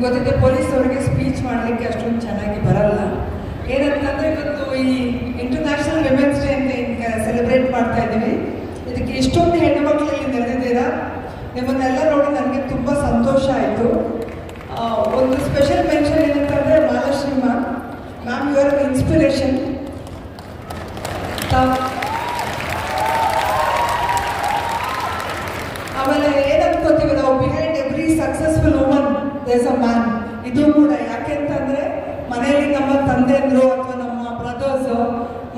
ಗೊತ್ತಿದೆ ಪೊಲೀಸ್ ಅವರಿಗೆ ಸ್ಪೀಚ್ ಮಾಡಲಿಕ್ಕೆ ಅಷ್ಟೊಂದು ಚೆನ್ನಾಗಿ ಬರಲ್ಲ. ಏನಂತಂದ್ರೆ ಇವತ್ತು ಈ ಇಂಟರ್ನ್ಯಾಷನಲ್ ವಿಮೆನ್ಸ್ ಡೇ ಅಂತ ಈಗ ಸೆಲೆಬ್ರೇಟ್ ಮಾಡ್ತಾ ಇದ್ದೀವಿ. ಇದಕ್ಕೆ ಇಷ್ಟೊಂದು ಹೆಣ್ಣು ಮಕ್ಕಳಲ್ಲಿ ನೆರೆದಿದ್ದೀರಾ? ನಿಮ್ಮನ್ನೆಲ್ಲ ನೋಡಿ ನನಗೆ ತುಂಬ ಸಂತೋಷ ಆಯಿತು ಒಂದು ಸ್ಪೆಷಲ್ ಮೆನ್ಷನ್ ಏನಂತಂದ್ರೆ Mahalakshmi ma'am ma'am you are inspiration ಆಮೇಲೆ ಏನ್ ಅನ್ಕೋತೀವಿ ನಾವು behind every successful woman there's a man ಇದು ಕೂಡ ಯಾಕೆ ಅಂತಂದ್ರೆ ಮನೆಯಲ್ಲಿ ನಮ್ಮ ತಂದೆಂದ್ರು ಅಥವಾ ನಮ್ಮ ಬ್ರದರ್ಸ್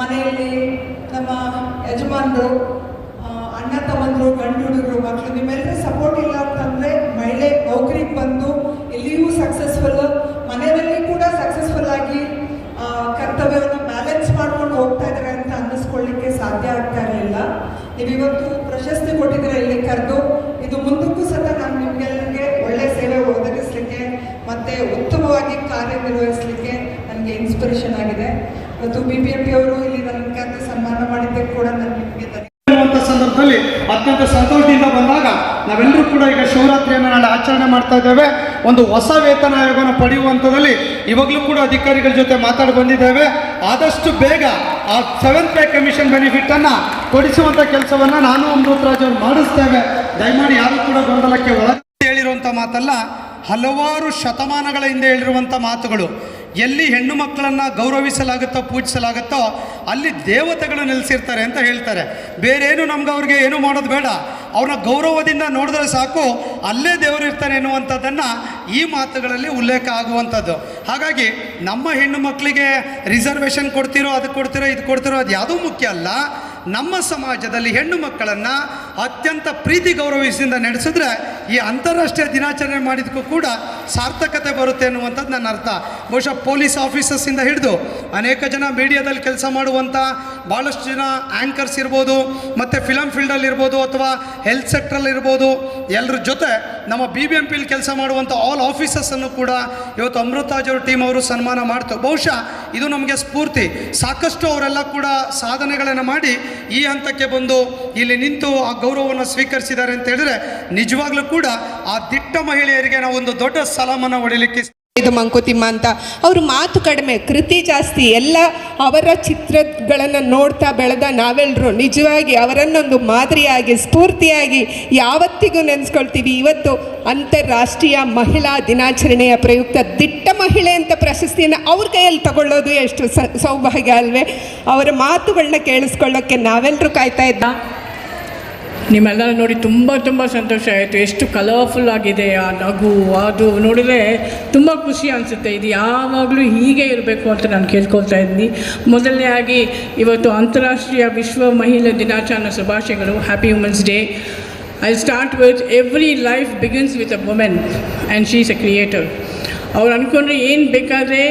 ಮನೆಯಲ್ಲಿ ನಮ್ಮ ಯಜಮಾನರು ಆ, ಅಣ್ಣ ತಮ್ಮಂದ್ರು ಗಂಡು ಹುಡುಗರು ಮಕ್ಕಳು ನಿಮ್ಮೆಲ್ಲರೂ ಸಪೋರ್ಟ್ ಇಲ್ಲ ಅಂತಂದ್ರೆ ಮಹಿಳೆ ನೌಕರಿಗೆ ಬಂದು ಎಲ್ಲಿಯೂ ಸಕ್ಸಸ್ಫುಲ್ ಮನೆಯಲ್ಲಿ ಕೂಡ ಸಕ್ಸಸ್ಫುಲ್ ಆಗಿ ಆ, ಕರ್ತವ್ಯವನ್ನು ಬ್ಯಾಲೆನ್ಸ್ ಮಾಡ್ಕೊಂಡು ಹೋಗ್ತಾ ಇದ್ದಾರೆ ಅಂತ ಅನ್ನಿಸ್ಕೊಳ್ಳಿಕ್ಕೆ ಸಾಧ್ಯ ಆಗ್ತಾ ಇರಲಿಲ್ಲ ನೀವು ಇವತ್ತು ಪ್ರಶಸ್ತಿ ಕೊಟ್ಟಿದ್ರೆ ಇಲ್ಲಿ ಕರೆದು ಇದು ಮುಂದಕ್ಕೂ ಸಹ ನಾನು ನಿಮ್ಗೆಲ್ಲರಿಗೆ ಒಳ್ಳೆ ಸೇವೆ ಒದಗಿಸ್ಲಿಕ್ಕೆ ಮತ್ತೆ ಉತ್ತಮವಾಗಿ ಕಾರ್ಯನಿರ್ವಹಿಸಲಿಕ್ಕೆ ನನಗೆ ಇನ್ಸ್ಪಿರೇಷನ್ ಆಗಿದೆ ಇವತ್ತು ಬಿ ಇಲ್ಲಿ ನನ್ನ ಸನ್ಮಾನ ಮಾಡಿದ್ದಕ್ಕೆ ಕೂಡ ಸಂದರ್ಭದಲ್ಲಿ ಅತ್ಯಂತ ಸಂತೋಷದಿಂದ ಬಂದಾಗ ನಾವೆಲ್ಲರೂ ಕೂಡ ಈಗ ಶಿವರಾತ್ರಿಯನ್ನು ನಾಳೆ ಆಚರಣೆ ಮಾಡ್ತಾ ಇದ್ದೇವೆ. ಒಂದು ಹೊಸ ವೇತನ ಆಯೋಗವನ್ನು ಪಡೆಯುವಂಥದ್ದಲ್ಲಿ ಇವಾಗಲೂ ಕೂಡ ಅಧಿಕಾರಿಗಳ ಜೊತೆ ಮಾತಾಡಿ ಬಂದಿದ್ದೇವೆ. ಆದಷ್ಟು ಬೇಗ ಆ ಸೆವೆಂತ್ ಪೇ ಕಮಿಷನ್ ಬೆನಿಫಿಟ್ ಕೊಡಿಸುವಂಥ ಕೆಲಸವನ್ನು ನಾನು ಅಮೃತ್ ರಾಜ್ ಅವರು ಮಾಡಿಸ್ತೇವೆ. ದಯಮಾಡಿ ಯಾರು ಕೂಡ ಗೊಂದಲಕ್ಕೆ ಒಳಗೆ ಹೇಳಿರುವಂಥ ಮಾತಲ್ಲ, ಹಲವಾರು ಶತಮಾನಗಳ ಹಿಂದೆ ಹೇಳಿರುವಂಥ ಮಾತುಗಳು. ಎಲ್ಲಿ ಹೆಣ್ಣು ಮಕ್ಕಳನ್ನು ಗೌರವಿಸಲಾಗುತ್ತೋ, ಪೂಜಿಸಲಾಗುತ್ತೋ, ಅಲ್ಲಿ ದೇವತೆಗಳು ನೆಲೆಸಿರ್ತಾರೆ ಅಂತ ಹೇಳ್ತಾರೆ. ಬೇರೇನು ನಮ್ಗೆ ಅವ್ರಿಗೆ ಏನು ಮಾಡೋದು ಬೇಡ. ಅವ್ರನ್ನ ಗೌರವದಿಂದ ನೋಡಿದ್ರೆ ಸಾಕು, ಅಲ್ಲೇ ದೇವರು ಇರ್ತಾರೆ ಎನ್ನುವಂಥದ್ದನ್ನು ಈ ಮಾತುಗಳಲ್ಲಿ ಉಲ್ಲೇಖ ಆಗುವಂಥದ್ದು. ಹಾಗಾಗಿ ನಮ್ಮ ಹೆಣ್ಣು ಮಕ್ಕಳಿಗೆ ರಿಸರ್ವೇಷನ್ ಕೊಡ್ತಿರೋ, ಅದು ಕೊಡ್ತಿರೋ, ಇದು ಕೊಡ್ತಿರೋ, ಅದು ಯಾವುದೂ ಮುಖ್ಯ ಅಲ್ಲ. ನಮ್ಮ ಸಮಾಜದಲ್ಲಿ ಹೆಣ್ಣು ಮಕ್ಕಳನ್ನು ಅತ್ಯಂತ ಪ್ರೀತಿ ಗೌರವಿಸಿಂದ ನಡೆಸಿದ್ರೆ ಈ ಅಂತಾರಾಷ್ಟ್ರೀಯ ದಿನಾಚರಣೆ ಮಾಡಿದಕ್ಕೂ ಕೂಡ ಸಾರ್ಥಕತೆ ಬರುತ್ತೆ ಅನ್ನುವಂಥದ್ದು ನನ್ನ ಅರ್ಥ. ಬಹುಶಃ ಪೊಲೀಸ್ ಆಫೀಸರ್ಸಿಂದ ಹಿಡಿದು ಅನೇಕ ಜನ ಮೀಡಿಯಾದಲ್ಲಿ ಕೆಲಸ ಮಾಡುವಂಥ ಭಾಳಷ್ಟು ಜನ ಆ್ಯಂಕರ್ಸ್ ಇರ್ಬೋದು, ಮತ್ತು ಫಿಲಮ್ ಫೀಲ್ಡಲ್ಲಿರ್ಬೋದು ಅಥವಾ ಹೆಲ್ತ್ ಸೆಕ್ಟ್ರಲ್ಲಿರ್ಬೋದು ಎಲ್ಲರ ಜೊತೆ ನಮ್ಮ ಬಿ ಬಿ ಎಂ ಪಿಲಿ ಕೆಲಸ ಮಾಡುವಂಥ ಆಲ್ ಆಫೀಸರ್ಸನ್ನು ಕೂಡ ಇವತ್ತು ಅಮೃತಾಜ್ ಅವ್ರ ಟೀಮ್ ಅವರು ಸನ್ಮಾನ ಮಾಡ್ತು. ಬಹುಶಃ ಇದು ನಮಗೆ ಸ್ಫೂರ್ತಿ. ಸಾಕಷ್ಟು ಅವರೆಲ್ಲ ಕೂಡ ಸಾಧನೆಗಳನ್ನು ಮಾಡಿ ಈ ಹಂತಕ್ಕೆ ಬಂದು ಇಲ್ಲಿ ನಿಂತು ಆ ಗೌರವವನ್ನು ಸ್ವೀಕರಿಸಿದ್ದಾರೆ ಅಂತ ಹೇಳಿದ್ರೆ ನಿಜವಾಗ್ಲೂ ಕೂಡ ಆ ದಿಟ್ಟ ಮಹಿಳೆಯರಿಗೆ ನಾವು ಒಂದು ದೊಡ್ಡ ಸಲಾಮನ್ನು ಹೊಡಿಲಿಕ್ಕೆ ಇದು ಮಂಕುತಿಮ್ಮ ಅಂತ ಅವರು ಮಾತು ಕಡಿಮೆ, ಕೃತಿ ಜಾಸ್ತಿ, ಎಲ್ಲ ಅವರ ಚಿತ್ರಗಳನ್ನು ನೋಡ್ತಾ ಬೆಳೆದ ನಾವೆಲ್ಲರೂ ನಿಜವಾಗಿ ಅವರನ್ನೊಂದು ಮಾದರಿಯಾಗಿ, ಸ್ಫೂರ್ತಿಯಾಗಿ ಯಾವತ್ತಿಗೂ ನೆನೆಸ್ಕೊಳ್ತೀವಿ. ಇವತ್ತು ಅಂತಾರಾಷ್ಟ್ರೀಯ ಮಹಿಳಾ ದಿನಾಚರಣೆಯ ಪ್ರಯುಕ್ತ ದಿಟ್ಟ ಮಹಿಳೆ ಅಂತ ಪ್ರಶಸ್ತಿಯನ್ನು ಅವ್ರ ಕೈಯಲ್ಲಿ ತಗೊಳ್ಳೋದು ಎಷ್ಟು ಸೌಭಾಗ್ಯ ಅಲ್ವೇ? ಅವರ ಮಾತುಗಳನ್ನ ಕೇಳಿಸ್ಕೊಳ್ಳೋಕ್ಕೆ ನಾವೆಲ್ಲರೂ ಕಾಯ್ತಾ ಇದ್ದ. ನಿಮ್ಮೆಲ್ಲರೂ ನೋಡಿ ತುಂಬ ತುಂಬ ಸಂತೋಷ ಆಯಿತು. ಎಷ್ಟು ಕಲರ್ಫುಲ್ ಆಗಿದೆ ಆ ನಗು. ಅದು ನೋಡಿದರೆ ತುಂಬ ಖುಷಿ ಅನಿಸುತ್ತೆ. ಇದು ಯಾವಾಗಲೂ ಹೀಗೆ ಇರಬೇಕು ಅಂತ ನಾನು ಕೇಳ್ಕೊಳ್ತಾ ಇದ್ದೀನಿ. ಮೊದಲನೇ ಆಗಿ ಇವತ್ತು ಅಂತಾರಾಷ್ಟ್ರೀಯ ವಿಶ್ವ ಮಹಿಳಾ ದಿನಾಚರಣೆ ಶುಭಾಶಯಗಳು. Happy women's day I start with every life begins with a women and she is a creator ಅವ್ರು ಅಂದ್ಕೊಂಡ್ರೆ ಏನು ಬೇಕಾದರೆ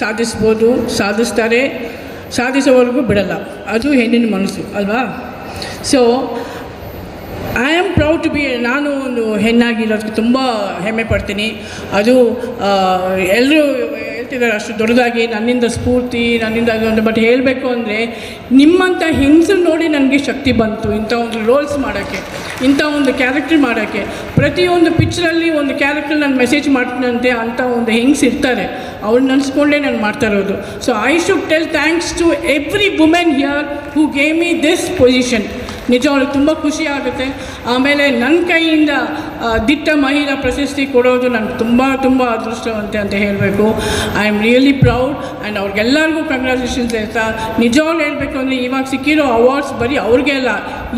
ಸಾಧಿಸ್ಬೋದು, ಸಾಧಿಸ್ತಾರೆ, ಸಾಧಿಸೋವರೆಗೂ ಬಿಡಲ್ಲ. ಅದು ಹೆಣ್ಣಿನ ಮನಸ್ಸು, ಅಲ್ವಾ? So I am proud to be ನಾನು ಒಂದು ಹೆಣ್ಣಾಗಿರೋದಕ್ಕೆ ತುಂಬ ಹೆಮ್ಮೆ ಪಡ್ತೀನಿ. ಅದು ಎಲ್ಲರೂ ಹೇಳ್ತಿದ್ದಾರೆ ಅಷ್ಟು ದೊಡ್ಡದಾಗಿ, ನನ್ನಿಂದ ಸ್ಫೂರ್ತಿ, ನನ್ನಿಂದ ಅದೊಂದು ಬಟ್ ಹೇಳಬೇಕು ಅಂದರೆ ನಿಮ್ಮಂಥ ಹಿಂಸೆ ನೋಡಿ ನನಗೆ ಶಕ್ತಿ ಬಂತು ಇಂಥ ಒಂದು ರೋಲ್ಸ್ ಮಾಡೋಕ್ಕೆ, ಇಂಥ ಒಂದು ಕ್ಯಾರೆಕ್ಟರ್ ಮಾಡೋಕ್ಕೆ. ಪ್ರತಿಯೊಂದು ಪಿಕ್ಚರಲ್ಲಿ ಒಂದು ಕ್ಯಾರೆಕ್ಟರ್ ನಾನು ಮೆಸೇಜ್ ಮಾಡ್ತೀನಂತೆ ಅಂಥ ಒಂದು ಹೆಂಗ್ಸ್ ಇರ್ತಾರೆ. ಅವ್ರು ನೆನೆಸ್ಕೊಂಡೇ ನಾನು ಮಾಡ್ತಾ ಇರೋದು. So I should tell thanks to every women here who gave me this position ನಿಜವಾಗ್ಲೂ ತುಂಬ ಖುಷಿ ಆಗುತ್ತೆ. ಆಮೇಲೆ ನನ್ನ ಕೈಯಿಂದ ದಿಟ್ಟ ಮಹಿಳಾ ಪ್ರಶಸ್ತಿ ಕೊಡೋದು ನನಗೆ ತುಂಬ ತುಂಬ ಅದೃಷ್ಟವಂತೆ ಅಂತ ಹೇಳಬೇಕು. I am really proud and ಅವ್ರಿಗೆಲ್ಲರಿಗೂ congratulations ಹೇಳ್ತಾ, ನಿಜವಾಗ್ಲೂ ಹೇಳಬೇಕು ಅಂದರೆ ಇವಾಗ ಸಿಕ್ಕಿರೋ ಅವಾರ್ಡ್ಸ್ ಬರೀ ಅವ್ರಿಗೆ ಅಲ್ಲ,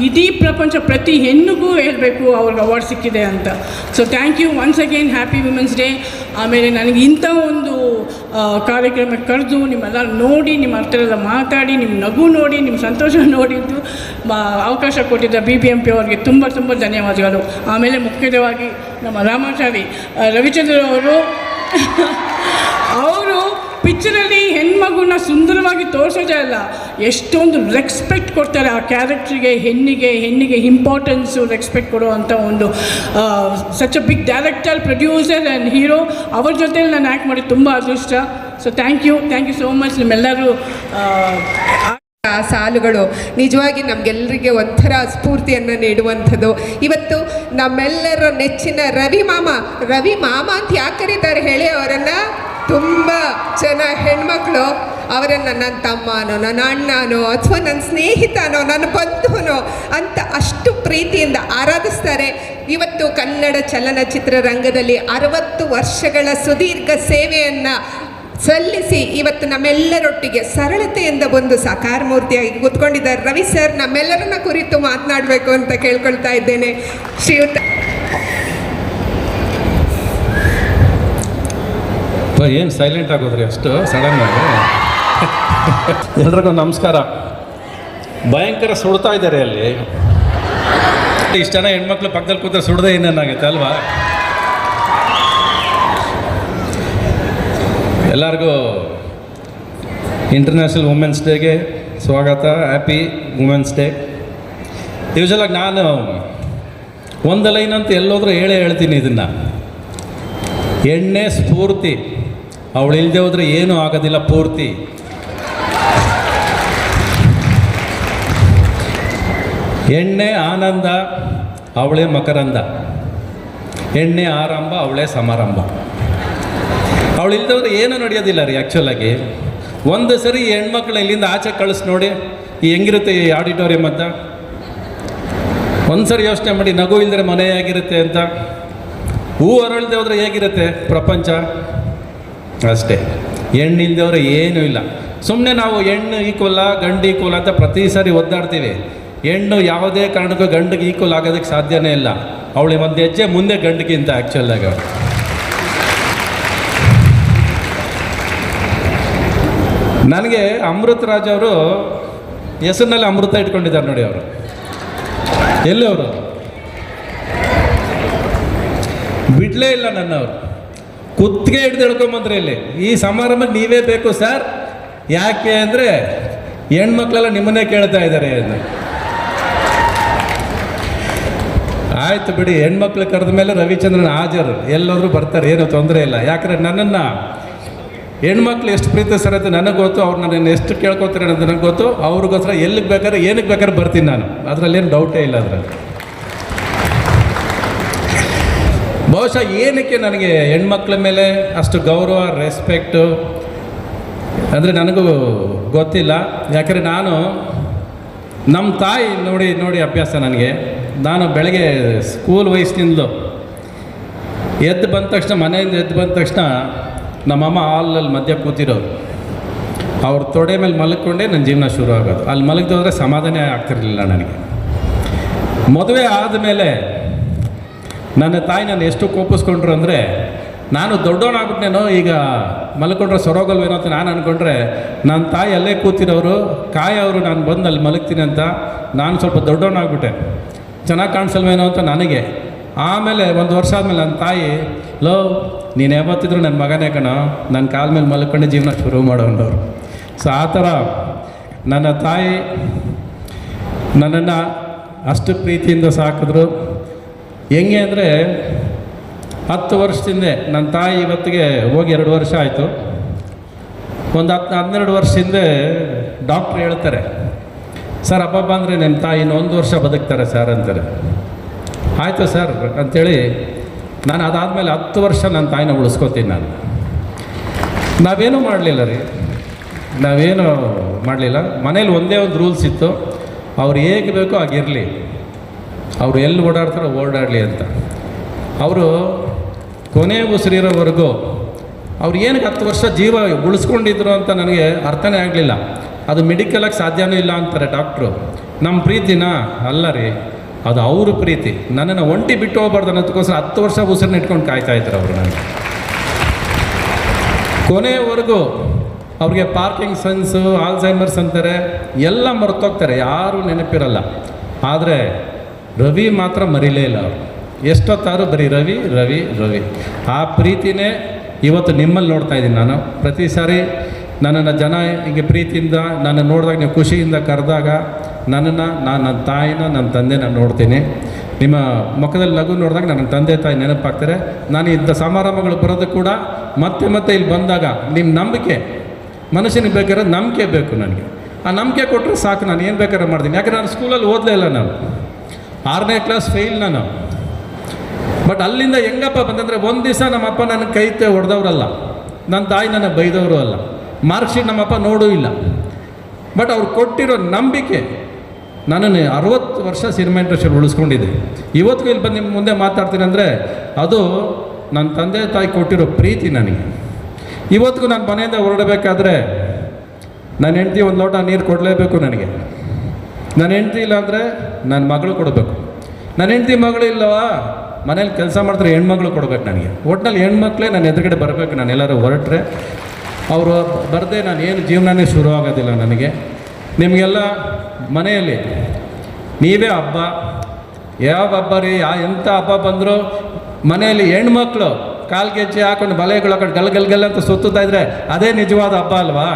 ಇಡೀ ಪ್ರಪಂಚ ಪ್ರತಿ ಹೆಣ್ಣಿಗೂ ಹೇಳಬೇಕು ಅವ್ರಿಗೆ ಅವಾರ್ಡ್ ಸಿಕ್ಕಿದೆ ಅಂತ. So thank you once again happy women's day ಆಮೇಲೆ ನನಗೆ ಇಂಥ ಒಂದು ಕಾರ್ಯಕ್ರಮಕ್ಕೆ ಕರೆದು ನಿಮ್ಮೆಲ್ಲ ನೋಡಿ, ನಿಮ್ಮ ಹತ್ರ ಎಲ್ಲ ಮಾತಾಡಿ ನಿಮ್ಮ ನಗು ನೋಡಿ ನಿಮ್ಮ ಸಂತೋಷ ನೋಡಿದ್ದು. ಅವಕಾಶ ಕೊಟ್ಟಿದ್ದ ಬಿ ಬಿ ಎಂ ಪಿ ಅವರಿಗೆ ತುಂಬ ತುಂಬ ಧನ್ಯವಾದಗಳು. ಆಮೇಲೆ ಮುಖ್ಯವಾಗಿ ನಮ್ಮ ರಾಮಾಚಾರಿ ರವಿಚಂದ್ರ ಅವರು ಅವರು ಪಿಕ್ಚರಲ್ಲಿ ಹೆಣ್ಮಗುನ ಸುಂದರವಾಗಿ ತೋರಿಸೋದೇ ಅಲ್ಲ, ಎಷ್ಟೊಂದು ರೆಸ್ಪೆಕ್ಟ್ ಕೊಡ್ತಾರೆ ಆ ಕ್ಯಾರೆಕ್ಟ್ರಿಗೆ ಹೆಣ್ಣಿಗೆ ಹೆಣ್ಣಿಗೆ ಇಂಪಾರ್ಟೆನ್ಸು ರೆಸ್ಪೆಕ್ಟ್ ಕೊಡುವಂಥ ಒಂದು such a big director producer and hero ಅವ್ರ ಜೊತೆಲಿ ನಾನು ಆ್ಯಕ್ಟ್ ಮಾಡಿ ತುಂಬ ಅದೃಷ್ಟ. So thank you thank you so much ನಿಮ್ಮೆಲ್ಲರೂ ಆ, ಸಾಲುಗಳು ನಿಜವಾಗಿ ನಮಗೆಲ್ಲರಿಗೆ ಒಂಥರ ಸ್ಫೂರ್ತಿಯನ್ನು ನೀಡುವಂಥದ್ದು. ಇವತ್ತು ನಮ್ಮೆಲ್ಲರ ನೆಚ್ಚಿನ ರವಿ ಮಾಮ ರವಿ ಮಾಮ ಅಂತ ಯಾಕೆ ಕರೀತಾರೆ ಹೇಳಿ ಅವರನ್ನು? ತುಂಬ ಜನ ಹೆಣ್ಮಕ್ಳು ಅವರನ್ನು ನನ್ನ ತಮ್ಮನೋ ನನ್ನ ಅಣ್ಣನೋ ಅಥವಾ ನನ್ನ ಸ್ನೇಹಿತನೋ ನನ್ನ ಬಂಧುನೋ ಅಂತ ಅಷ್ಟು ಪ್ರೀತಿಯಿಂದ ಆರಾಧಿಸ್ತಾರೆ. ಇವತ್ತು ಕನ್ನಡ ಚಲನಚಿತ್ರ ರಂಗದಲ್ಲಿ ಅರವತ್ತು ವರ್ಷಗಳ ಸುದೀರ್ಘ ಸೇವೆಯನ್ನು ಸಲ್ಲಿಸಿ ಇವತ್ತು ನಮ್ಮೆಲ್ಲರೊಟ್ಟಿಗೆ ಸರಳತೆಯಿಂದ ಬಂದು ಸಾಕಾರ ಮೂರ್ತಿಯಾಗಿ ಕೂತ್ಕೊಂಡಿದ್ದಾರೆ. ರವಿ ಸರ್, ನಮ್ಮೆಲ್ಲರನ್ನ ಕುರಿತು ಮಾತನಾಡಬೇಕು ಅಂತ ಕೇಳ್ಕೊಳ್ತಾ ಇದ್ದೇನೆ. ಶ್ರೀಯುತ. ಏನು ಸೈಲೆಂಟ್ ಆಗೋದ್ರಿ ಅಷ್ಟು? ಸಡನ್ ಆಗಿ? ಎಲ್ರಿಗೂ ನಮಸ್ಕಾರ. ಭಯಂಕರ ಸುಡ್ತಾ ಇದ್ದಾರೆ ಅಲ್ಲಿ. ಇಷ್ಟು ಜನ ಹೆಣ್ಮಕ್ಳು ಪಕ್ಕದಲ್ಲಿ ಕೂತ್ರೆ ಸುಡದೆ ಇನ್ನೇನಾಗುತ್ತೆ ಅಲ್ವಾ? ಎಲ್ಲರಿಗೂ ಇಂಟರ್ನ್ಯಾಷನಲ್ ವುಮೆನ್ಸ್ ಡೇಗೆ ಸ್ವಾಗತ. ಹ್ಯಾಪಿ ವುಮೆನ್ಸ್ ಡೇ ಯೂಶಲಾಗಿ ನಾನು ಒಂದು ಲೈನ್ ಅಂತ ಎಲ್ಲೋದ್ರೂ ಹೇಳೇ ಹೇಳ್ತೀನಿ ಇದನ್ನು. ಎಣ್ಣೆ ಸ್ಫೂರ್ತಿ. ಅವಳು ಇಲ್ಲದೆ ಹೋದ್ರೆ ಏನೂ ಆಗೋದಿಲ್ಲ, ಪೂರ್ತಿ. ಎಣ್ಣೆ ಆನಂದ, ಅವಳೇ ಮಕರಂದ. ಎಣ್ಣೆ ಆರಂಭ, ಅವಳೇ ಸಮಾರಂಭ. ಅವಳು ಇಲ್ದವ್ರು ಏನೂ ನಡೆಯೋದಿಲ್ಲ ರೀ ಆ್ಯಕ್ಚುಲಾಗಿ ಒಂದು ಸರಿ ಹೆಣ್ಮಕ್ಳು ಇಲ್ಲಿಂದ ಆಚೆ ಕಳಿಸ್ ನೋಡಿ, ಈ ಹೆಂಗಿರುತ್ತೆ ಈ ಆಡಿಟೋರಿಯಂ ಅಂತ. ಒಂದು ಸರಿ ಯೋಚನೆ ಮಾಡಿ, ನಗು ಇಲ್ಲದ್ರೆ ಮನೆ ಹೇಗಿರುತ್ತೆ ಅಂತ. ಹೂ ಅರಳದೆ ಹೋದ್ರೆ ಹೇಗಿರುತ್ತೆ ಪ್ರಪಂಚ? ಅಷ್ಟೇ. ಹೆಣ್ಣು ಇಲ್ಲದೆ ಹೋದ್ರೆ ಏನೂ ಇಲ್ಲ. ಸುಮ್ಮನೆ ನಾವು ಹೆಣ್ಣು ಈಕ್ವಲ್ಲ ಗಂಡು ಈಕ್ವಲ್ ಅಂತ ಪ್ರತಿ ಸಾರಿ ಒದ್ದಾಡ್ತೀವಿ. ಹೆಣ್ಣು ಯಾವುದೇ ಕಾರಣಕ್ಕೂ ಗಂಡಿಗೆ ಈಕ್ವಲ್ ಆಗೋದಕ್ಕೆ ಸಾಧ್ಯನೇ ಇಲ್ಲ. ಅವಳು ಒಂದು ಹೆಜ್ಜೆ ಮುಂದೆ ಗಂಡಿಗಿಂತ ಆ್ಯಕ್ಚುಲಾಗ ನನಗೆ ಅಮೃತ್ ರಾಜ್ ಅವರು ಹೆಸರಿನಲ್ಲಿ ಅಮೃತ ಇಟ್ಕೊಂಡಿದ್ದಾರೆ ನೋಡಿ ಅವರು. ಎಲ್ಲಿ ಅವರು? ಬಿಡಲೇ ಇಲ್ಲ ನನ್ನವರು. ಕುತ್ತಿಗೆ ಹಿಡ್ದು ಹಿಡ್ಕೊಂಬಂದ್ರೆ ಇಲ್ಲಿ. ಈ ಸಮಾರಂಭಕ್ಕೆ ನೀವೇ ಬೇಕು ಸರ್. ಯಾಕೆ ಅಂದರೆ ಹೆಣ್ಮಕ್ಳೆಲ್ಲ ನಿಮ್ಮನ್ನೇ ಕೇಳ್ತಾ ಇದ್ದಾರೆ ಎಂದು ಆಯ್ತು ಬಿಡಿ, ಹೆಣ್ಮಕ್ಳು ಕರೆದ ಮೇಲೆ ರವಿಚಂದ್ರನ್ ಹಾಜರು. ಎಲ್ಲಾದರೂ ಬರ್ತಾರೆ, ಏನೂ ತೊಂದರೆ ಇಲ್ಲ. ಯಾಕಂದ್ರೆ ನನ್ನನ್ನು ಹೆಣ್ಮಕ್ಳು ಎಷ್ಟು ಪ್ರೀತಿಸ್ತಾರೆ ಅಂತ ನನಗೆ ಗೊತ್ತು, ಅವ್ರು ನನ್ನ ಎಷ್ಟು ಕೇಳ್ಕೊತಾರೆ ಅಂತ ನನಗೆ ಗೊತ್ತು. ಅವ್ರಿಗೋಸ್ಕರ ಎಲ್ಲಿಗೆ ಬೇಕಾದ್ರೆ ಏನಕ್ಕೆ ಬೇಕಾದ್ರೆ ಬರ್ತೀನಿ ನಾನು. ಅದರಲ್ಲೇನು ಡೌಟೇ ಇಲ್ಲ ಅದರಲ್ಲಿ. ಬಹುಶಃ ಏನಕ್ಕೆ ನನಗೆ ಹೆಣ್ಮಕ್ಳ ಮೇಲೆ ಅಷ್ಟು ಗೌರವ ರೆಸ್ಪೆಕ್ಟು ಅಂದರೆ ನನಗೂ ಗೊತ್ತಿಲ್ಲ. ಯಾಕಂದರೆ ನಾನು ನಮ್ಮ ತಾಯಿ ನೋಡಿ ನೋಡಿ ಅಭ್ಯಾಸ ನನಗೆ. ನಾನು ಬೆಳಗ್ಗೆ ಸ್ಕೂಲ್ ವಯಸ್ಸಿನಿಂದಲೂ ಎದ್ದು ಬಂದ ತಕ್ಷಣ, ಮನೆಯಿಂದ ಎದ್ದು ಬಂದ ತಕ್ಷಣ ನಮ್ಮಮ್ಮ ಹಾಲಲ್ಲಿ ಮಧ್ಯ ಕೂತಿರೋರು ಅವ್ರ ತೊಡೆ ಮೇಲೆ ಮಲ್ಕೊಂಡೆ ನನ್ನ ಜೀವನ ಶುರು ಆಗೋದು ಅಲ್ಲಿ ಮಲಗಿದೋದ್ರೆ ಸಮಾಧಾನ ಆಗ್ತಿರಲಿಲ್ಲ ನನಗೆ. ಮದುವೆ ಆದಮೇಲೆ ನನ್ನ ತಾಯಿ ನಾನು ಎಷ್ಟು ಕೋಪಿಸ್ಕೊಂಡ್ರು ಅಂದರೆ, ನಾನು ದೊಡ್ಡವನಾಗ್ಬಿಟ್ನೇನೋ ಈಗ ಮಲ್ಕೊಂಡ್ರೆ ಸೊರೋಗಲ್ವೇನೋ ಅಂತ ನಾನು ಅಂದ್ಕೊಂಡ್ರೆ ನನ್ನ ತಾಯಿ ಅಲ್ಲೇ ಕೂತಿರೋರು ಕಾಯವರು ನಾನು ಬಂದು ಅಲ್ಲಿ ಮಲಗ್ತೀನಿ ಅಂತ ನಾನು ಸ್ವಲ್ಪ ದೊಡ್ಡವನಾಗ್ಬಿಟ್ಟೆ. ಚೆನ್ನಾಗಿ ಕಾಣಿಸಲ್ವೇನೋ ಅಂತ ನನಗೆ ಆಮೇಲೆ ಒಂದು ವರ್ಷ ಆದಮೇಲೆ ನನ್ನ ತಾಯಿ, ಲೋ, ನೀನು ಯಾವತ್ತಿದ್ರು ನನ್ನ ಮಗನೇ ಕಣೋ ನನ್ನ ಕಾಲ ಮೇಲೆ ಮಲ್ಕೊಂಡು ಜೀವನ ಶುರು ಮಾಡೋಂಡವ್ರು ಸೊ ಆ ಥರ ನನ್ನ ತಾಯಿ ನನ್ನನ್ನು ಅಷ್ಟು ಪ್ರೀತಿಯಿಂದ ಸಾಕಿದ್ರು. ಹೆಂಗೆ ಅಂದರೆ ಹತ್ತು ವರ್ಷದಿಂದ ನನ್ನ ತಾಯಿ ಇವತ್ತಿಗೆ ಹೋಗಿ ಎರಡು ವರ್ಷ ಆಯಿತು. ಒಂದು ಹತ್ತು, ಹನ್ನೆರಡು ವರ್ಷ ಹಿಂದೆ ಡಾಕ್ಟ್ರ್ ಹೇಳ್ತಾರೆ, ಸರ್ ಅಬ್ಬಬ್ಬ ಅಂದರೆ ನಿಮ್ಮ ತಾಯಿ ಇನ್ನೊಂದು ವರ್ಷ ಬದುಕ್ತಾರೆ ಸರ್ ಅಂತಾರೆ. ಆಯಿತು ಸರ್ ಅಂಥೇಳಿ ನಾನು ಅದಾದಮೇಲೆ ಹತ್ತು ವರ್ಷ ನನ್ನ ತಾಯಿನ ಉಳಿಸ್ಕೊತೀನಿ ನಾನು. ನಾವೇನೂ ಮಾಡಲಿಲ್ಲ ರೀ? ನಾವೇನು ಮಾಡಲಿಲ್ಲ. ಮನೇಲಿ ಒಂದೇ ಒಂದು ರೂಲ್ಸ್ ಇತ್ತು. ಅವ್ರು ಹೇಗೆ ಬೇಕೋ ಆಗಿರಲಿ ಅವರು ಎಲ್ಲಿ ಓಡಾಡ್ತಾರೋ ಓಡಾಡಲಿ ಅಂತ. ಅವರು ಕೊನೆ ಉಸಿರಿರೋವರೆಗೂ ಅವ್ರು ಏನಕ್ಕೆ ಹತ್ತು ವರ್ಷ ಜೀವ ಉಳಿಸ್ಕೊಂಡಿದ್ರು ಅಂತ ನನಗೆ ಅರ್ಥನೇ ಆಗಲಿಲ್ಲ. ಅದು ಮೆಡಿಕಲಾಗಿ ಸಾಧ್ಯವೂ ಇಲ್ಲ ಅಂತಾರೆ ಡಾಕ್ಟ್ರು. ನಮ್ಮ ಪ್ರೀತಿನ ಅಲ್ಲ ರೀ. ಅದು ಅವ್ರ ಪ್ರೀತಿ. ನನ್ನನ್ನು ಒಂಟಿ ಬಿಟ್ಟು ಹೋಗ್ಬಾರ್ದು ಅನ್ನೋದಕ್ಕೋಸ್ಕರ ಹತ್ತು ವರ್ಷ ಉಸಿರನ್ನ ಇಟ್ಕೊಂಡು ಕಾಯ್ತಾ ಇದ್ರು ಅವರು ನನಗೆ ಕೊನೆವರೆಗೂ ಅವ್ರಿಗೆ ಪಾರ್ಕಿಂಗ್ ಸನ್ಸು, ಆಲ್ಝೈಮರ್ಸ್ ಅಂತಾರೆ, ಎಲ್ಲ ಮರೆತೋಗ್ತಾರೆ, ಯಾರೂ ನೆನಪಿರಲ್ಲ. ಆದರೆ ರವಿ ಮಾತ್ರ ಮರಿಲೇ ಇಲ್ಲ ಅವರು. ಎಷ್ಟೊತ್ತಾರು ಬರೀ ರವಿ ರವಿ ರವಿ. ಆ ಪ್ರೀತಿನೇ ಇವತ್ತು ನಿಮ್ಮಲ್ಲಿ ನೋಡ್ತಾ ಇದ್ದೀನಿ ನಾನು. ಪ್ರತಿ ಸಾರಿ ನನ್ನನ್ನು ಜನ ಹಿಂಗೆ ಪ್ರೀತಿಯಿಂದ ನನ್ನ ನೋಡಿದಾಗ ನೀವು ಖುಷಿಯಿಂದ ಕರೆದಾಗ ನನ್ನನ್ನು, ನಾನು ನನ್ನ ತಾಯಿನ ನನ್ನ ತಂದೆನ ನೋಡ್ತೀನಿ. ನಿಮ್ಮ ಮುಖದಲ್ಲಿ ಲಘು ನೋಡಿದಾಗ ನನ್ನ ತಂದೆ ತಾಯಿ ನೆನಪಾಗ್ತಾರೆ. ನಾನು ಇಂಥ ಸಮಾರಂಭಗಳು ಬರೋದು ಕೂಡ ಮತ್ತೆ ಮತ್ತೆ ಇಲ್ಲಿ ಬಂದಾಗ ನಿಮ್ಮ ನಂಬಿಕೆ, ಮನುಷ್ಯನಿಗೆ ಬೇಕಾದ್ರೆ ನಂಬಿಕೆ ಬೇಕು ನನಗೆ. ಆ ನಂಬಿಕೆ ಕೊಟ್ಟರೆ ಸಾಕು, ನಾನು ಏನು ಬೇಕಾದ್ರೆ ಮಾಡ್ತೀನಿ. ಯಾಕಂದ್ರೆ ನಾನು ಸ್ಕೂಲಲ್ಲಿ ಓದಲೇ ಇಲ್ಲ ನಾನು. ಆರನೇ ಕ್ಲಾಸ್ ಫೇಲ್ ನಾನು. ಬಟ್ ಅಲ್ಲಿಂದ ಹೆಂಗಪ್ಪ ಬಂತಂದರೆ ಒಂದು ದಿವಸ ನಮ್ಮಪ್ಪ ನನ್ನ ಕೈ ತೆ ಹೊಡೆದವ್ರಲ್ಲ. ನನ್ನ ತಾಯಿ ನನ್ನ ಬೈದವರು ಅಲ್ಲ. ಮಾರ್ಕ್ಶೀಟ್ ನಮ್ಮಪ್ಪ ನೋಡೂ ಇಲ್ಲ. ಬಟ್ ಅವ್ರು ಕೊಟ್ಟಿರೋ ನಂಬಿಕೆ ನನ್ನನ್ನು ಅರವತ್ತು ವರ್ಷ ಸಿನಿಮಾ ಇಂಡಸ್ಟ್ರಿಯಲ್ಲಿ ಉಳಿಸ್ಕೊಂಡಿದ್ದೆ. ಇವತ್ತಿಗೂ ಇಲ್ಲಿ ಬಂದು ನಿಮ್ಮ ಮುಂದೆ ಮಾತಾಡ್ತೀನಿ ಅಂದರೆ ಅದು ನನ್ನ ತಂದೆ ತಾಯಿ ಕೊಟ್ಟಿರೋ ಪ್ರೀತಿ ನನಗೆ. ಇವತ್ತಿಗೂ ನಾನು ಮನೆಯಿಂದ ಹೊರಡಬೇಕಾದ್ರೆ ನನ್ನ ಹೆಂಡತಿ ಒಂದು ಲೋಟ ನೀರು ಕೊಡಲೇಬೇಕು ನನಗೆ. ನನ್ನ ಹೆಂಡತಿ ಇಲ್ಲ ಅಂದರೆ ನನ್ನ ಮಗಳು ಕೊಡಬೇಕು. ನನ್ನ ಹೆಂಡತಿ ಮಗಳು ಇಲ್ಲವಾ? ಮನೇಲಿ ಕೆಲಸ ಮಾಡ್ತಾರೆ ಹೆಣ್ಮಗಳು ಕೊಡಬೇಕು ನನಗೆ. ಒಟ್ಟಿನಲ್ಲಿ ಹೆಣ್ಮಕ್ಳೇ ನಾನು ಎದುರುಗಡೆ ಬರಬೇಕು. ನಾನು ಎಲ್ಲರೂ ಹೊರಟ್ರೆ ಅವರು ಬರದೆ ನಾನು ಏನು ಜೀವನನೇ ಶುರು ಆಗೋದಿಲ್ಲ ನನಗೆ. ನಿಮಗೆಲ್ಲ ಮನೆಯಲ್ಲಿ ನೀವೇ ಹಬ್ಬ, ಯಾವ ಹಬ್ಬ ರೀ, ಯಾ ಎಂಥ ಹಬ್ಬ ಬಂದರೂ, ಮನೆಯಲ್ಲಿ ಹೆಣ್ಮಕ್ಳು ಕಾಲು ಗೆಜ್ಜೆ ಹಾಕೊಂಡು ಬಲೆಗಳು ಹಾಕೊಂಡು ಗಲ್ ಗಲ್ ಗಲ್ ಅಂತ ಸುತ್ತುತ್ತಾ ಇದ್ರೆ ಅದೇ ನಿಜವಾದ ಹಬ್ಬ ಅಲ್ವಾ?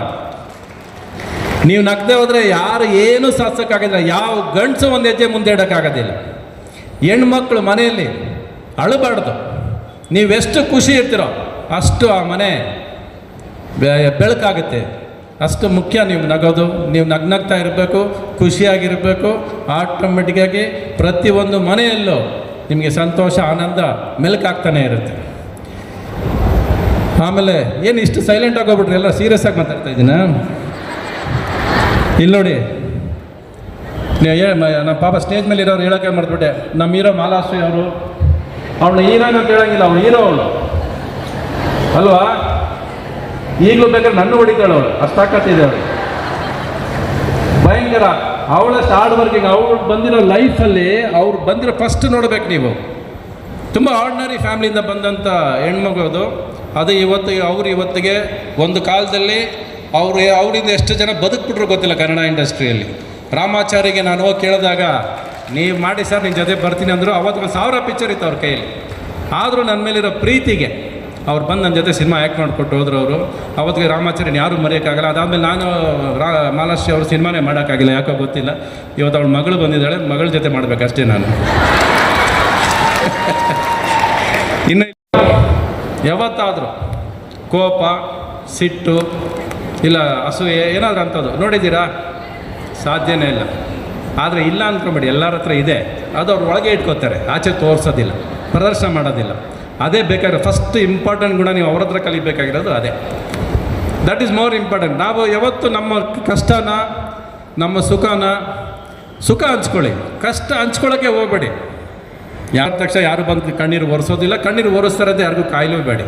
ನೀವು ನಗ್ದೆ ಹೋದರೆ ಯಾರು ಏನೂ ಸಾಧಿಸೋಕ್ಕಾಗೋದಿಲ್ಲ, ಯಾವ ಗಂಡಸು ಒಂದು ಹೆಜ್ಜೆ ಮುಂದೆ ಇಡೋಕ್ಕಾಗೋದಿಲ್ಲ. ಹೆಣ್ಮಕ್ಳು ಮನೆಯಲ್ಲಿ ಅಳಬಾರ್ದು. ನೀವೆಷ್ಟು ಖುಷಿ ಇರ್ತೀರೋ ಅಷ್ಟು ಆ ಮನೆ ಬೆಳಕಾಗುತ್ತೆ. ಅಷ್ಟು ಮುಖ್ಯ. ನೀವು ನಗೋದು, ನೀವು ನಗ್ನಗ್ತಾ ಇರಬೇಕು, ಖುಷಿಯಾಗಿರಬೇಕು ಆಟೋಮೆಟಿಕ್ಕಾಗಿ ಪ್ರತಿಯೊಂದು ಮನೆಯಲ್ಲೂ ನಿಮಗೆ ಸಂತೋಷ, ಆನಂದ ಮೆಲುಕಾಗ್ತಾನೆ ಇರುತ್ತೆ. ಆಮೇಲೆ ಏನು ಇಷ್ಟು ಸೈಲೆಂಟ್ ಆಗೋಗ್ಬಿಟ್ರಿ ಎಲ್ಲ ಸೀರಿಯಸ್ ಆಗಿ ಮಾತಾಡ್ತಾ ಇದ್ದೀನಾ? ಇಲ್ಲಿ ನೋಡಿ. ನಮ್ಮ ಪಾಪ ಸ್ಟೇಜ್ ಮೇಲೆ ಇರೋರು ಹೇಳೋಕೆ ಮಾಡಿಬಿಟ್ಟೆ ನಮ್ಮ ಹೀರೋ ಮಾಲಾಶ್ರೀ ಅವರು. ಅವಳು ಅಂತ ಹೇಳೋಂಗಿಲ್ಲ ಅವಳು ಹೀರೋ ಅವಳು. ಅಲ್ವಾ? ಈಗಲೂ ಬೇಕಾದ್ರೆ ನನ್ನ ಹೊಡಿತಾಳೆ ಅವಳು. ಅಷ್ಟಾಕತ್ತಿದೆ ಅವಳು ಭಯಂಕರ. ಅವಳ ಹಾರ್ಡ್ ವರ್ಕಿಂಗ್ ಅವಳು ಬಂದಿರೋ ಲೈಫಲ್ಲಿ ಅವ್ರು ಬಂದಿರೋ ಫಸ್ಟ್ ನೋಡ್ಬೇಕು ನೀವು. ತುಂಬ ಆರ್ಡಿನರಿ ಫ್ಯಾಮ್ಲಿಯಿಂದ ಬಂದಂಥ ಹೆಣ್ಮಗು ಅದು. ಅದು ಇವತ್ತು, ಅವ್ರು ಇವತ್ತಿಗೆ ಒಂದು ಕಾಲದಲ್ಲಿ ಅವರು ಅವರಿಂದ ಎಷ್ಟು ಜನ ಬದುಕ್ಬಿಟ್ರು ಗೊತ್ತಿಲ್ಲ ಕನ್ನಡ ಇಂಡಸ್ಟ್ರಿಯಲ್ಲಿ ರಾಮಾಚಾರಿಗೆ ನಾನು ಹೋಗಿ ಕೇಳಿದಾಗ, ನೀವು ಮಾಡಿ ಸರ್ ನಿನ್ನ ಜೊತೆ ಬರ್ತೀನಿ ಅಂದರು ಅವತ್ತು ಸಾವಿರ ಪಿಕ್ಚರ್ ಇತ್ತು ಅವ್ರ ಕೈಯಲ್ಲಿ. ಆದರೂ ನನ್ನ ಮೇಲಿರೋ ಪ್ರೀತಿಗೆ ಅವ್ರು ಬಂದು ನನ್ನ ಜೊತೆ ಸಿನಿಮಾ ಆ್ಯಕ್ಟ್ ಮಾಡಿಕೊಟ್ಟು ಹೋದ್ರು ಅವರು. ಅವತ್ತಿಗೆ ರಾಮಾಚಾರ್ಯನ ಯಾರೂ ಮರೆಯೋಕ್ಕಾಗಲ್ಲ. ಅದಾದಮೇಲೆ ನಾನು ರಾ, ಮಾಲಾಶ್ರೀ ಅವರು ಸಿನಿಮಾನೇ ಮಾಡೋಕ್ಕಾಗಿಲ್ಲ, ಯಾಕೋ ಗೊತ್ತಿಲ್ಲ. ಇವತ್ತು ಅವಳ ಮಗಳು ಬಂದಿದ್ದಾಳೆ, ಮಗಳ ಜೊತೆ ಮಾಡಬೇಕಷ್ಟೇ ನಾನು. ಇನ್ನು ಯಾವತ್ತಾದರೂ ಕೋಪ, ಸಿಟ್ಟು, ಇಲ್ಲ ಅಸೂಯೆ, ಏನಾದರೂ ಅಂಥದ್ದು ನೋಡಿದ್ದೀರಾ? ಸಾಧ್ಯನೇ ಇಲ್ಲ. ಆದರೆ ಇಲ್ಲ ಅಂದ್ಕೊಂಬೇಡಿ ಎಲ್ಲರ ಹತ್ರ ಇದೆ. ಅದು ಅವ್ರ ಒಳಗೆ ಇಟ್ಕೋತಾರೆ. ಆಚೆ ತೋರಿಸೋದಿಲ್ಲ. ಪ್ರದರ್ಶನ ಮಾಡೋದಿಲ್ಲ. ಅದೇ ಬೇಕಾದ್ರೆ ಫಸ್ಟ್ ಇಂಪಾರ್ಟೆಂಟ್ ಗುಣ ನೀವು ಅವ್ರ ಹತ್ರ ಕಲಿಬೇಕಾಗಿರೋದು ಅದೇ. ದಟ್ ಈಸ್ ಮೋರ್ ಇಂಪಾರ್ಟೆಂಟ್ ನಾವು ಯಾವತ್ತು ನಮ್ಮ ಕಷ್ಟನ, ನಮ್ಮ ಸುಖನ, ಸುಖ ಹಂಚ್ಕೊಳ್ಳಿ. ಕಷ್ಟ ಹಂಚ್ಕೊಳ್ಳೋಕ್ಕೆ ಹೋಗಬೇಡಿ. ಯಾರ ತಕ್ಷಣ ಯಾರು ಬಂದು ಕಣ್ಣೀರು ಒರೆಸೋದಿಲ್ಲ, ಕಣ್ಣೀರು ಒರೆಸ್ತಾರದ್ದು ಯಾರಿಗೂ ಕಾಯಿಲೆ ಬೇಡಿ.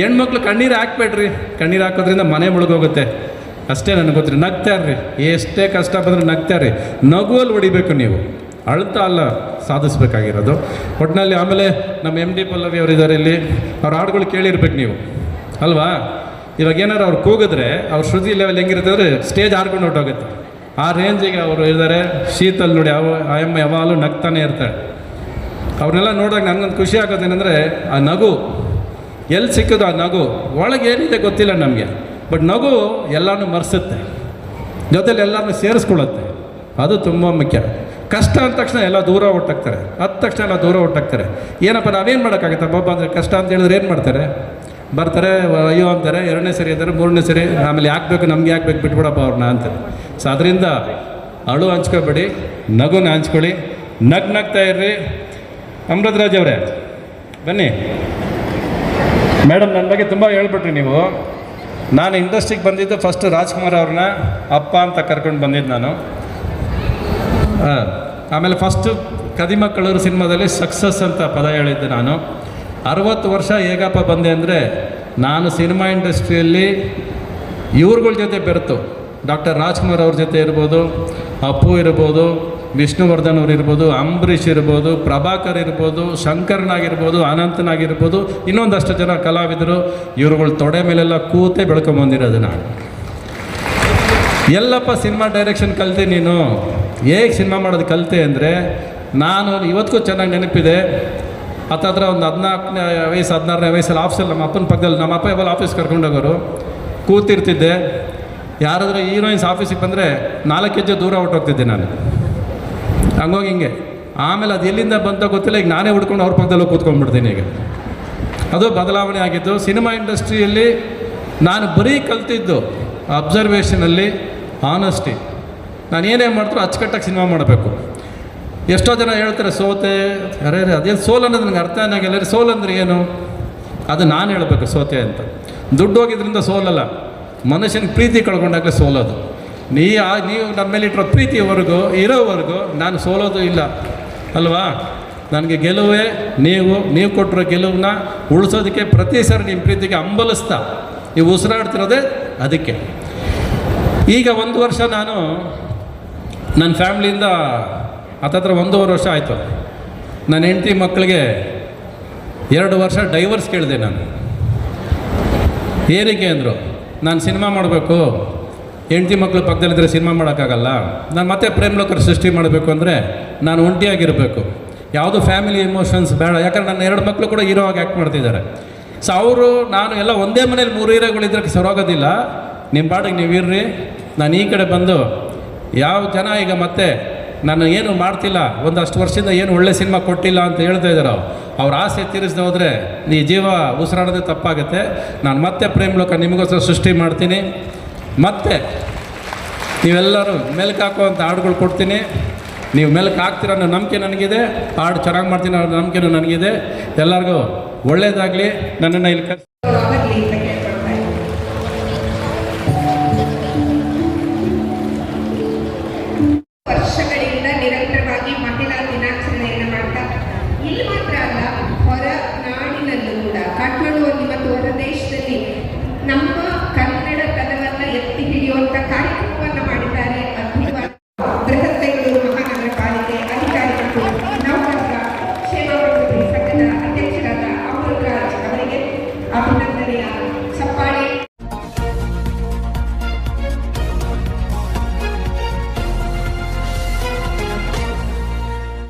ಹೆಣ್ಮಕ್ಳು ಕಣ್ಣೀರು ಹಾಕ್ಬೇಡ್ರಿ. ಕಣ್ಣೀರು ಹಾಕೋದ್ರಿಂದ ಮನೆ ಮುಳುಗೋಗುತ್ತೆ. ಅಷ್ಟೇ ನನಗೆ ಗೊತ್ತಿರಿ ನಗ್ತಾರ್ರಿ ಎಷ್ಟೇ ಕಷ್ಟ ಬಂದರೆ ನಗ್ತಾರ್ರಿ ನಗುವಲ್ಲಿ ಹೊಡಿಬೇಕು ನೀವು. ಅಳ್ತಾ ಅಲ್ಲ ಸಾಧಿಸ್ಬೇಕಾಗಿರೋದು. ಒಟ್ಟಿನಲ್ಲಿ ಆಮೇಲೆ ನಮ್ಮ ಎಂ ಡಿ ಪಲ್ಲವಿ ಅವರಿದ್ದಾರೆ ಇಲ್ಲಿ, ಅವ್ರ ಹಾಡುಗಳು ಕೇಳಿರ್ಬೇಕು ನೀವು. ಅಲ್ವಾ? ಇವಾಗ ಏನಾರು ಅವ್ರು ಕೂಗಿದ್ರೆ ಅವ್ರ ಶ್ರುತಿ ಲೆವೆಲ್ ಹೆಂಗಿರುತ್ತೆ ಅಂದರೆ ಸ್ಟೇಜ್ ಹಾರ್ಕೊಂಡು ಹೊಟ್ಟೋಗುತ್ತೆ ಆ ರೇಂಜಿಗೆ ಅವರು ಇದ್ದಾರೆ. ಶೀತಲ್ ನೋಡಿ ಯಾವ ಆಯಮ್ಮ ಯಾವಾಗಲೂ ನಗ್ತಾನೆ ಇರ್ತಾಳೆ. ಅವ್ರನ್ನೆಲ್ಲ ನೋಡಿದಾಗ ನನಗೊಂದು ಖುಷಿ ಆಗೋದೇನೆಂದರೆ ಆ ನಗು ಎಲ್ಲಿ ಸಿಕ್ಕದು ಆ ನಗು, ಒಳಗೆ ಏನಿದೆ ಗೊತ್ತಿಲ್ಲ ನಮಗೆ. ಬಟ್ ನಗು ಎಲ್ಲನೂ ಮರೆಸುತ್ತೆ. ಜೊತೆಲಿ ಎಲ್ಲರನ್ನೂ ಸೇರಿಸ್ಕೊಳ್ಳುತ್ತೆ. ಅದು ತುಂಬ ಮುಖ್ಯ. ಕಷ್ಟ ಅಂದ ತಕ್ಷಣ ಎಲ್ಲ ದೂರ ಹೊಟ್ಟಾಗ್ತಾರೆ ಹತ್ತ ತಕ್ಷಣ ಎಲ್ಲ ದೂರ ಹೊಟ್ಟಾಗ್ತಾರೆ ಏನಪ್ಪ ನಾವೇನು ಮಾಡೋಕ್ಕಾಗತ್ತೆ? ಬಾಬ ಅಂದರೆ ಕಷ್ಟ ಅಂತ ಹೇಳಿದ್ರೆ ಏನು ಮಾಡ್ತಾರೆ? ಬರ್ತಾರೆ, ಅಯ್ಯೋ ಅಂತಾರೆ, ಎರಡನೇ ಸರಿ ಅಂತಾರೆ, ಮೂರನೇ ಸರಿ, ಆಮೇಲೆ ಯಾಕೆ ಬೇಕು, ನಮ್ಗೆ ಯಾಕೆ ಬೇಕು, ಬಿಟ್ಬಿಡಪ್ಪ ಅವ್ರನ್ನ ಅಂತಾರೆ. ಸೊ ಅದರಿಂದ ಅಳು ಹಂಚ್ಕೋಬೇಡಿ, ನಗುನ ಹಂಚ್ಕೊಳ್ಳಿ, ನಗ್ ನಗ್ತಾ ಇರ್ರಿ. ಅಮೃತರಾಜ್ ಅವರೇ, ಬನ್ನಿ. ಮೇಡಮ್ ನನ್ನ ಬಗ್ಗೆ ತುಂಬ ಹೇಳ್ಬಿಟ್ರಿ ನೀವು. ನಾನು ಇಂಡಸ್ಟ್ರಿಗೆ ಬಂದಿದ್ದು ಫಸ್ಟ್ ರಾಜ್ಕುಮಾರ್ ಅವ್ರನ್ನ ಅಪ್ಪ ಅಂತ ಕರ್ಕೊಂಡು ಬಂದಿದ್ದು ನಾನು. ಆ, ಆಮೇಲೆ ಫಸ್ಟು ಕದಿಮಕ್ಕಳರು ಸಿನಿಮಾದಲ್ಲಿ ಸಕ್ಸಸ್ ಅಂತ ಪದ ಹೇಳಿದ್ದೆ ನಾನು. ಅರವತ್ತು ವರ್ಷ ಹೇಗಪ್ಪ ಬಂದೆ ಅಂದರೆ ನಾನು ಸಿನಿಮಾ ಇಂಡಸ್ಟ್ರಿಯಲ್ಲಿ ಇವ್ರುಗಳ ಜೊತೆ ಬೆರೆತು. ಡಾಕ್ಟರ್ ರಾಜ್ಕುಮಾರ್ ಅವ್ರ ಜೊತೆ ಇರ್ಬೋದು ಅಪ್ಪು ಇರ್ಬೋದು ವಿಷ್ಣುವರ್ಧನ್ ಅವ್ರು ಇರ್ಬೋದು ಅಂಬರೀಷ್ ಇರ್ಬೋದು ಪ್ರಭಾಕರ್ ಇರ್ಬೋದು ಶಂಕರ್ನಾಗಿರ್ಬೋದು ಅನಂತನಾಗಿರ್ಬೋದು ಇನ್ನೊಂದಷ್ಟು ಜನ ಕಲಾವಿದರು. ಇವ್ರುಗಳ ತೊಡೆ ಮೇಲೆಲ್ಲ ಕೂತೆ ಬೆಳ್ಕೊಂಬಂದಿರೋದು ನಾನು. ಎಲ್ಲಪ್ಪ ಸಿನಿಮಾ ಡೈರೆಕ್ಷನ್ ಕಲಿತೆ ನೀನು? ಹೇಗೆ ಸಿನಿಮಾ ಮಾಡೋದು ಕಲಿತೆ ಅಂದರೆ ನಾನು ಇವತ್ತಿಗೂ ಚೆನ್ನಾಗಿ ನೆನಪಿದೆ. ಹತ್ತತ್ರ ಒಂದು ಹದಿನಾಲ್ಕನೇ ವಯಸ್ಸು, ಹದಿನಾರನೇ ವಯಸ್ಸಲ್ಲಿ ಆಫೀಸಲ್ಲಿ ನಮ್ಮ ಅಪ್ಪನ ಪಕ್ಕದಲ್ಲಿ, ನಮ್ಮ ಅಪ್ಪ ಯಾವಾಗ ಆಫೀಸ್ ಕರ್ಕೊಂಡೋಗೋರು. ಕೂತಿರ್ತಿದ್ದೆ. ಯಾರಾದರೂ ಹೀರೋಯಿನ್ಸ್ ಆಫೀಸಿಗೆ ಬಂದರೆ ನಾಲ್ಕು ಹೆಜ್ಜೆ ದೂರ ಹೊಟ್ಟೋಗ್ತಿದ್ದೆ ನಾನು. ಹಂಗೋಗಿ ಹಿಂಗೆ. ಆಮೇಲೆ ಅದು ಎಲ್ಲಿಂದ ಬಂತ ಗೊತ್ತಿಲ್ಲ, ಈಗ ನಾನೇ ಹುಡ್ಕೊಂಡು ಅವ್ರ ಪಕ್ಕದಲ್ಲಿ ಕೂತ್ಕೊಂಡ್ಬಿಡ್ತೀನಿ ಈಗ. ಅದು ಬದಲಾವಣೆ ಆಗಿದ್ದು ಸಿನಿಮಾ ಇಂಡಸ್ಟ್ರಿಯಲ್ಲಿ ನಾನು ಬರೀ ಕಲ್ತಿದ್ದು ಅಬ್ಸರ್ವೇಷನಲ್ಲಿ ಆನೆಸ್ಟಿ ನಾನು ಏನೇ ಮಾಡಿದ್ರು ಅಚ್ಚುಕಟ್ಟಾಗಿ ಸಿನಿಮಾ ಮಾಡಬೇಕು. ಎಷ್ಟೋ ಜನ ಹೇಳ್ತಾರೆ, ಸೋತೆ, ಅರೆ ರೀ ಅದೇನು ಸೋಲು ಅನ್ನೋದು ನನಗೆ ಅರ್ಥ ಆಗಿಲ್ಲ ರೀ ಸೋಲ್ ಅಂದರೆ ಏನು? ಅದು ನಾನು ಹೇಳಬೇಕು, ಸೋತೆ ಅಂತ. ದುಡ್ಡು ಹೋಗಿದ್ರಿಂದ ಸೋಲಲ್ಲ ಮನುಷ್ಯನ ಪ್ರೀತಿ ಕಳ್ಕೊಂಡಾಗಲೇ ಸೋಲೋದು ನೀ ಆ, ನೀವು ನನ್ನ ಮೇಲೆ ಇಟ್ಟಿರೋ ಪ್ರೀತಿಯವರೆಗೂ ಇರೋವರೆಗೂ ನಾನು ಸೋಲೋದು ಇಲ್ಲ. ಅಲ್ವಾ? ನನಗೆ ಗೆಲುವೇ ನೀವು ನೀವು ಕೊಟ್ಟಿರೋ ಗೆಲುವನ್ನ ಉಳಿಸೋದಕ್ಕೆ ಪ್ರತಿ ಸರಿ ನಿಮ್ಮ ಪ್ರೀತಿಗೆ ಹಂಬಲಿಸ್ತಾ. ನೀವು ಉಸಿರಾಡ್ತಿರೋದೇ ಅದಕ್ಕೆ. ಈಗ ಒಂದು ವರ್ಷ ನಾನು ನನ್ನ ಫ್ಯಾಮ್ಲಿಯಿಂದ ಹತ್ತತ್ರ ಒಂದೂವರೆ ವರ್ಷ ಆಯಿತು. ನನ್ನ ಹೆಂಡತಿ ಮಕ್ಕಳಿಗೆ ಎರಡು ವರ್ಷ ಡೈವರ್ಸ್ ಕೇಳಿದೆ ನಾನು. ಏನಕ್ಕೆ ಅಂದರು. ನಾನು ಸಿನಿಮಾ ಮಾಡಬೇಕು. ಹೆಂಡತಿ ಮಕ್ಕಳು ಪಕ್ಕದಲ್ಲಿದ್ದರೆ ಸಿನಿಮಾ ಮಾಡೋಕ್ಕಾಗಲ್ಲ. ನಾನು ಮತ್ತೆ ಪ್ರೇಮ್ ಲೋಕರ್ ಸೃಷ್ಟಿ ಮಾಡಬೇಕು ಅಂದರೆ ನಾನು ಒಂಟಿಯಾಗಿರಬೇಕು. ಯಾವುದು ಫ್ಯಾಮಿಲಿ ಎಮೋಷನ್ಸ್ ಬೇಡ. ಯಾಕಂದ್ರೆ ನನ್ನ ಎರಡು ಮಕ್ಕಳು ಕೂಡ ಹೀರೋ ಆಗಿ ಆ್ಯಕ್ಟ್ ಮಾಡ್ತಿದ್ದಾರೆ. ಸೊ ಅವರು, ನಾನು ಎಲ್ಲ ಒಂದೇ ಮನೇಲಿ ಮೂರು ಹೀರೋಗಳಿದ್ರೆ ಸರೋಗೋದಿಲ್ಲ. ನಿಮ್ಮ ಬಾಡಿಗೆ ನೀವು ಇರ್ರಿ ನಾನು ಈ ಕಡೆ ಬಂದು ಯಾವ ಜನ ಈಗ ಮತ್ತೆ ನಾನು ಏನು ಮಾಡ್ತಿಲ್ಲ? ಒಂದಷ್ಟು ವರ್ಷದಿಂದ ಏನು ಒಳ್ಳೆ ಸಿನಿಮಾ ಕೊಟ್ಟಿಲ್ಲ ಅಂತ ಹೇಳ್ತಾ ಇದ್ದಾರೋ ಅವ್ರ. ಆಸೆ ತೀರಿಸ್ದೆ ಹೋದರೆ ನೀ ಜೀವ ಉಸಿರಾಡೋದೇ ತಪ್ಪಾಗುತ್ತೆ. ನಾನು ಮತ್ತೆ ಪ್ರೇಮ್ ಲೋಕ ನಿಮಗೋಸ್ಕರ ಸೃಷ್ಟಿ ಮಾಡ್ತೀನಿ. ಮತ್ತೆ ನೀವೆಲ್ಲರೂ ಮೆಲ್ಕು ಹಾಕುವಂಥ ಹಾಡುಗಳು ಕೊಡ್ತೀನಿ. ನೀವು ಮೆಲ್ಕು ಹಾಕ್ತೀರ ಅನ್ನೋ ನಂಬಿಕೆ ನನಗಿದೆ. ಹಾಡು ಚೆನ್ನಾಗಿ ಮಾಡ್ತೀನಿ ಅನ್ನೋ ನಂಬಿಕೆನೂ ನನಗಿದೆ. ಎಲ್ಲರಿಗೂ ಒಳ್ಳೆಯದಾಗಲಿ ನನ್ನನ್ನು ಇಲ್ಲಿ ವರ್ಷಗಳಿಂದ ನಿರಂತರವಾಗಿ ಮಹಿಳಾ ದಿನಾಚರಣೆಯನ್ನು ಮಾಡ್ತಾ ಇಲ್ಲಿ ಮಾತ್ರ ಅಲ್ಲ, ಹೊರ ನಾಡಿನಲ್ಲೂ ಕೂಡ ಕಾಠ್ಮಂಡುವಲ್ಲಿ ಮತ್ತು ಹೊರ ದೇಶದಲ್ಲಿ ನಮ್ಮ